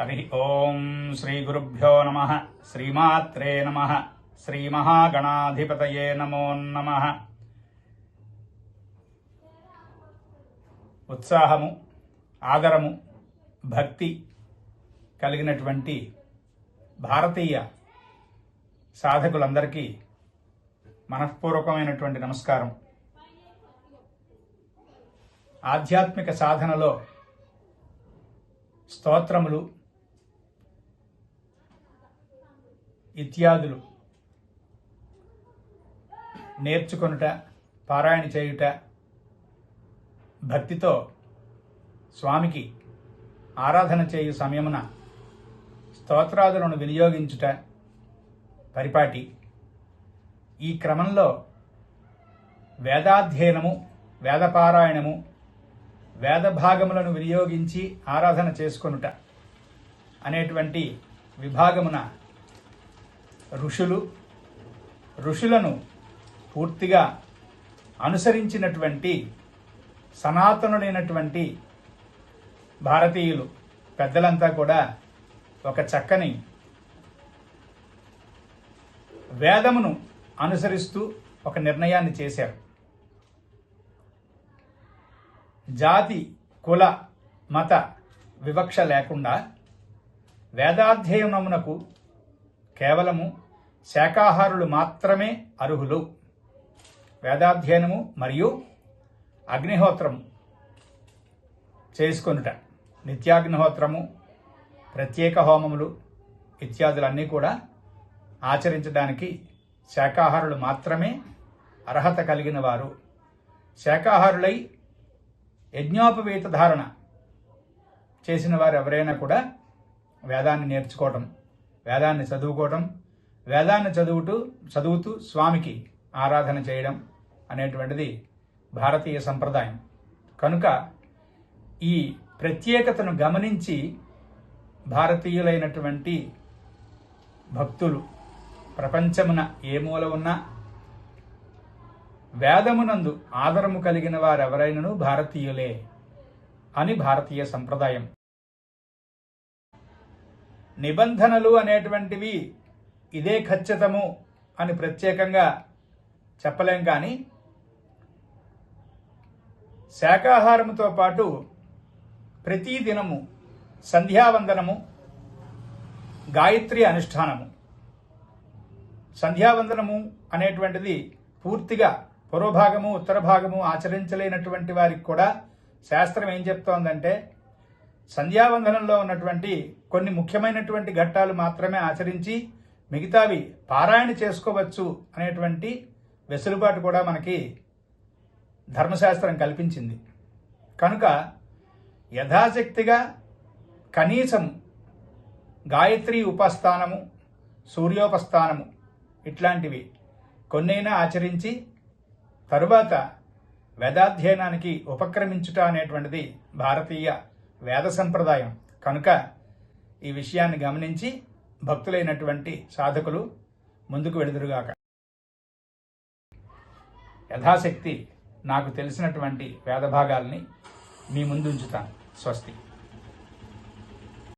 హరి ఓం శ్రీ గురుభ్యో నమ. శ్రీమాత్రే నమ. శ్రీ మహాగణాధిపతయే నమో నమ. ఉత్సాహము ఆదరము భక్తి కలిగినటువంటి భారతీయ సాధకులందరికీ మనఃపూర్వకమైనటువంటి నమస్కారం. ఆధ్యాత్మిక సాధనలో స్తోత్రములు ఇత్యాదులు నేర్చుకొనుట పారాయణ చేయుట భక్తితో స్వామికి ఆరాధన చేయు సమయమున స్తోత్రాదులను వినియోగించుట పరిపాటి. ఈ క్రమంలో వేదాధ్యయనము వేదపారాయణము వేద భాగములను వినియోగించి ఆరాధన చేసుకొనుట అనేటువంటి విభాగమున ఋషులు ఋషులను పూర్తిగా అనుసరించినటువంటి సనాతనులైనటువంటి భారతీయులు పెద్దలంతా కూడా ఒక చక్కని వేదమును అనుసరిస్తూ ఒక నిర్ణయాన్ని చేశారు. జాతి కుల మత వివక్ష లేకుండా వేదాధ్యయనమునకు కేవలము శాకాహారులు మాత్రమే అర్హులు. వేదాధ్యయనము మరియు అగ్నిహోత్రము చేసుకొనుట నిత్యాగ్నిహోత్రము ప్రత్యేక హోమములు ఇత్యాదులన్నీ కూడా ఆచరించడానికి శాకాహారులు మాత్రమే అర్హత కలిగిన వారు. శాకాహారులై యజ్ఞోపవీత ధారణ చేసిన వారు ఎవరైనా కూడా వేదాన్ని నేర్చుకోవటం వేదాన్ని చదువుకోవటం వేదాన్ని చదువుతూ చదువుతూ స్వామికి ఆరాధన చేయడం అనేటువంటిది భారతీయ సంప్రదాయం. కనుక ఈ ప్రత్యేకతను గమనించి భారతీయులైనటువంటి భక్తులు ప్రపంచమున ఏ మూల ఉన్నా వేదమునందు ఆదరము కలిగిన వారెవరైనను భారతీయులే అని భారతీయ సంప్రదాయం నిబంధనలు అనేటువంటివి ఇదే ఖచ్చితము అని ప్రత్యేకంగా చెప్పలేం కానీ శాకాహారంతో పాటు ప్రతి దినము సంధ్యావందనము గాయత్రి అనుష్ఠానము. సంధ్యావందనము అనేటువంటిది పూర్తిగా పూర్వభాగము ఉత్తర భాగము ఆచరించలేనటువంటి వారికి కూడా శాస్త్రం ఏం చెప్తోందంటే సంధ్యావందనంలో ఉన్నటువంటి కొన్ని ముఖ్యమైనటువంటి ఘట్టాలు మాత్రమే ఆచరించి మిగతావి పారాయణ చేసుకోవచ్చు అనేటువంటి వెసులుబాటు కూడా మనకి ధర్మశాస్త్రం కల్పించింది. కనుక యథాశక్తిగా కనీసం గాయత్రి ఉపస్థానము సూర్యోపస్థానము ఇట్లాంటివి కొన్నైనా ఆచరించి తరువాత వేదాధ్యయనానికి ఉపక్రమించుట అనేటువంటిది భారతీయ వేద సంప్రదాయం. కనుక ఈ విషయాన్ని గమనించి భక్తులైనటువంటి సాధకులు ముందుకు వెళుదురుగాక యథాశక్తి నాకు తెలిసినటువంటి వేద భాగాల్ని మీ ముందుంచుతాను స్వస్తి.